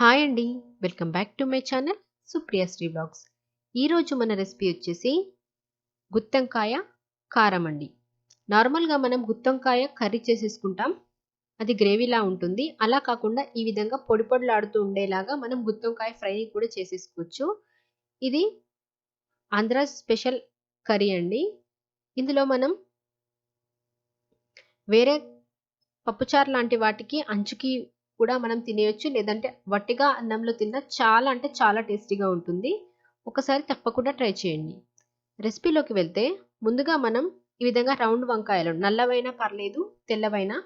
Hi అండి. Welcome back to my channel Supriya Sri blogs. ఈరోజు మన రెసిపీ వచ్చేసి గుత్తంకాయ కారం అండి. నార్మల్గా మనం గుత్తంకాయ కర్రీ చేసేసుకుంటాం. అది గ్రేవీలా ఉంటుంది. అలా కాకుండా ఈ విధంగా పొడి పొడిలాడుతూ ఉండేలాగా మనం గుత్తంకాయ ఫ్రై కూడా చేసేసుకోవచ్చు. ఇది ఆంధ్ర స్పెషల్ కర్రీ అండి. ఇందులో మనం వేరే పప్పుచారు లాంటి వాటికి అంచుకి కూడా మనం తినేయొచ్చు. లేదంటే వట్టిగా అన్నంలో తిన్న చాలా అంటే చాలా టేస్టీగా ఉంటుంది. ఒకసారి తప్పకుండా ట్రై చేయండి. రెసిపీలోకి వెళ్తే ముందుగా మనం ఈ విధంగా రౌండ్ వంకాయలు నల్లవైనా పర్లేదు తెల్లవైనా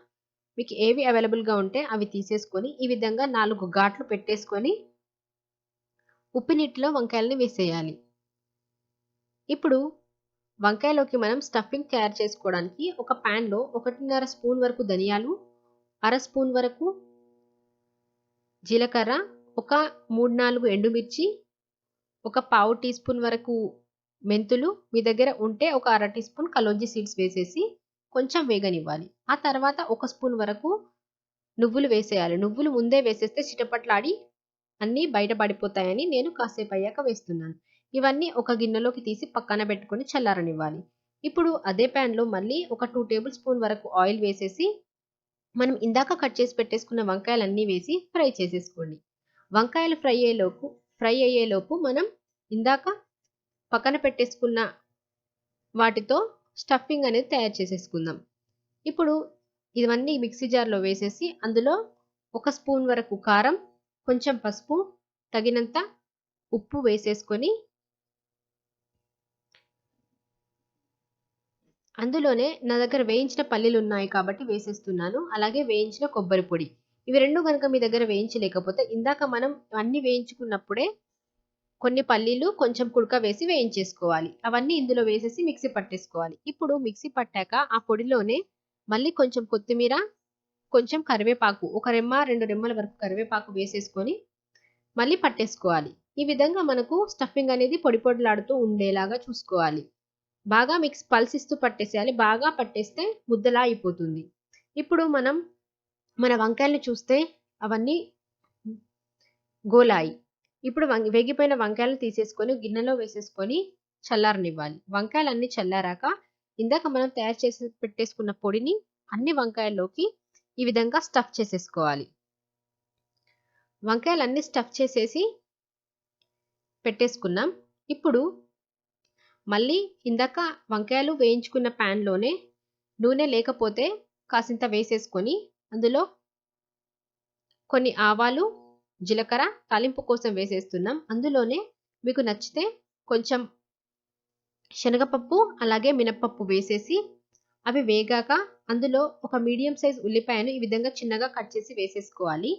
మీకు ఏవి అవైలబుల్గా ఉంటే అవి తీసేసుకొని ఈ విధంగా నాలుగు ఘాట్లు పెట్టేసుకొని ఉప్పు నీటిలో వంకాయలని వేసేయాలి. ఇప్పుడు వంకాయలోకి మనం స్టఫింగ్ తయారు చేసుకోవడానికి ఒక ప్యాన్లో ఒకటిన్నర స్పూన్ వరకు ధనియాలు అర స్పూన్ వరకు జీలకర్ర ఒక మూడు నాలుగు ఎండుమిర్చి ఒక పావు టీ స్పూన్ వరకు మెంతులు మీ దగ్గర ఉంటే ఒక అర టీ స్పూన్ కలోంజీ సీడ్స్ వేసేసి కొంచెం వేగనివ్వాలి. ఆ తర్వాత ఒక స్పూన్ వరకు నువ్వులు వేసేయాలి. నువ్వులు ముందే వేసేస్తే చిటపట్లాడి అన్నీ బయటపడిపోతాయని నేను కాసేపు అయ్యాక వేస్తున్నాను. ఇవన్నీ ఒక గిన్నెలోకి తీసి పక్కన పెట్టుకొని చల్లారనివ్వాలి. ఇప్పుడు అదే ప్యాన్లో మళ్ళీ ఒక టూ టేబుల్ స్పూన్ వరకు ఆయిల్ వేసేసి మనం ఇందాక కట్ చేసి పెట్టేసుకున్న వంకాయలన్నీ వేసి ఫ్రై చేసేసుకోండి. వంకాయలు ఫ్రై అయ్యేలోపు ఫ్రై అయ్యేలోపు మనం ఇందాక పక్కన పెట్టేసుకున్న వాటితో స్టఫింగ్ అనేది తయారు చేసేసుకుందాం. ఇప్పుడు ఇవన్నీ మిక్సీ జార్లో వేసేసి అందులో ఒక స్పూన్ వరకు కారం కొంచెం పసుపు తగినంత ఉప్పు వేసేసుకొని అందులోనే నా దగ్గర వేయించిన పల్లీలు ఉన్నాయి కాబట్టి వేసేస్తున్నాను. అలాగే వేయించిన కొబ్బరి పొడి. ఇవి రెండు కనుక మీ దగ్గర వేయించలేకపోతే ఇందాక మనం అన్ని వేయించుకున్నప్పుడే కొన్ని పల్లీలు కొంచెం కుడక వేసి వేయించేసుకోవాలి. అవన్నీ ఇందులో వేసేసి మిక్సీ పట్టేసుకోవాలి. ఇప్పుడు మిక్సీ పట్టాక ఆ పొడిలోనే మళ్ళీ కొంచెం కొత్తిమీర కొంచెం కరివేపాకు ఒక రెమ్మ రెండు రెమ్మల వరకు కరివేపాకు వేసేసుకొని మళ్ళీ పట్టేసుకోవాలి. ఈ విధంగా మనకు స్టఫింగ్ అనేది పొడి పొడిలాడుతూ ఉండేలాగా చూసుకోవాలి. బాగా మిక్స్ పల్సిస్తూ పట్టేసేయాలి. బాగా పట్టేస్తే ముద్దలా అయిపోతుంది ఇప్పుడు మనం మన వంకాయలను చూస్తే అవన్నీ గోలాయి. ఇప్పుడు వేగిపోయిన వంకాయలు తీసేసుకొని గిన్నెలో వేసేసుకొని చల్లారనివ్వాలి. వంకాయలు చల్లారాక ఇందాక మనం తయారు చేసి పెట్టేసుకున్న పొడిని అన్ని వంకాయల్లోకి ఈ విధంగా స్టఫ్ చేసేసుకోవాలి. వంకాయలు స్టఫ్ చేసేసి పెట్టేసుకున్నాం. ఇప్పుడు మళ్ళీ ఇందాక వంకాయలు వేయించుకున్న ప్యాన్లోనే నూనె లేకపోతే కాసింత వేసేసుకొని అందులో కొన్ని ఆవాలు జీలకర్ర తాలింపు కోసం వేసేస్తున్నాం. అందులోనే మీకు నచ్చితే కొంచెం శనగపప్పు అలాగే మినప్పప్పు వేసేసి అవి వేగాక అందులో ఒక మీడియం సైజ్ ఉల్లిపాయను ఈ విధంగా చిన్నగా కట్ చేసి వేసేసుకోవాలి.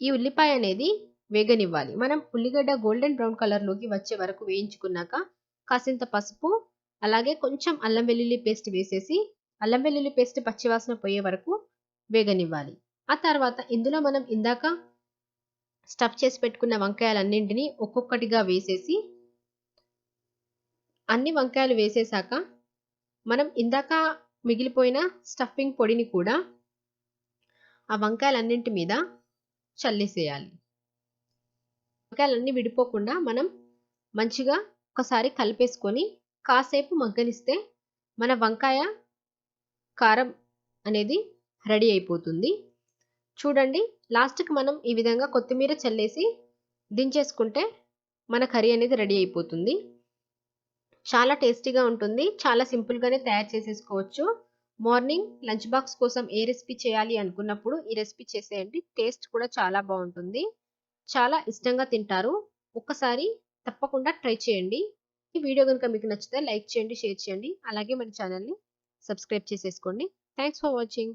ఈ ఉల్లిపాయ అనేది వేగనివ్వాలి. మనం ఉల్లిగడ్డ గోల్డెన్ బ్రౌన్ కలర్లోకి వచ్చే వరకు వేయించుకున్నాక కాసింత పసుపు అలాగే కొంచెం అల్లం వెల్లుల్లి పేస్ట్ వేసేసి అల్లం వెల్లుల్లి పేస్ట్ పచ్చివాసన పోయే వరకు వేగనివ్వాలి. ఆ తర్వాత ఇందులో మనం ఇందాక స్టఫ్ చేసి పెట్టుకున్న వంకాయలన్నింటినీ ఒక్కొక్కటిగా వేసేసి అన్ని వంకాయలు వేసేసాక మనం ఇందాక మిగిలిపోయిన స్టఫింగ్ పొడిని కూడా ఆ వంకాయలన్నింటి మీద చల్లేసేయాలి. వంకాయలన్నీ విడిపోకుండా మనం మంచిగా ఒకసారి కలిపేసుకొని కాసేపు మగ్గనిస్తే మన వంకాయ కారం అనేది రెడీ అయిపోతుంది. చూడండి లాస్ట్కి మనం ఈ విధంగా కొత్తిమీర చల్లేసి దించేసుకుంటే మన కర్రీ అనేది రెడీ అయిపోతుంది. చాలా టేస్టీగా ఉంటుంది. చాలా సింపుల్గానే తయారు చేసేసుకోవచ్చు. మార్నింగ్ లంచ్ బాక్స్ కోసం ఏ రెసిపీ చేయాలి అనుకున్నప్పుడు ఈ రెసిపీ చేసేయండి. టేస్ట్ కూడా చాలా బాగుంటుంది. చాలా ఇష్టంగా తింటారు. ఒక్కసారి తప్పకుండా ట్రై చేయండి. ఈ వీడియో కనుక మీకు నచ్చితే లైక్ చేయండి షేర్ చేయండి. అలాగే మన ఛానల్ని సబ్స్క్రైబ్ చేసేసుకోండి. Thanks for watching.